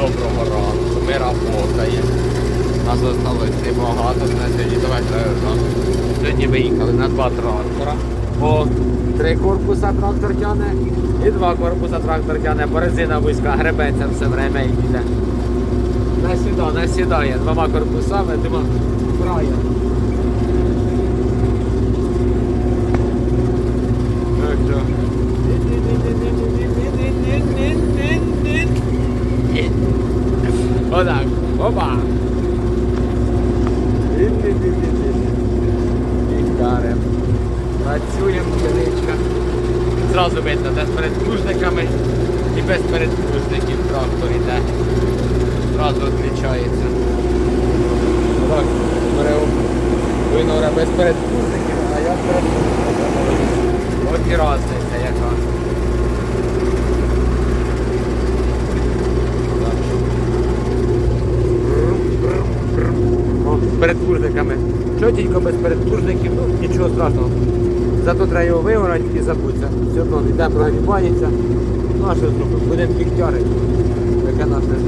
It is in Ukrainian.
доброго ранку. Ми работаємо. Нас осталось небагато, сьогодні давай так. Сьогодні виїхали на два трактора. По три корпуса трактор тяне і два корпуса трактор тяне. Резина вузька, гребеться все время і йде. Насіда, насідає двома корпусами, дима крає. Так що. Отак. Опа. Ікарем. Працюємо величка. Зразу видно, де з передплужниками і без передплужників трактор іде. Зразу відрізняється. Так, беремо винора без передплужників, а я з передплужниками. От і разниця передплужниками. Чотенько без передплужників, ну нічого страшного. Зато треба його вигорати і забутися. Все одно йде, прогрібається. Ну а що зробимо? Будемо кіктяри. Таке наше.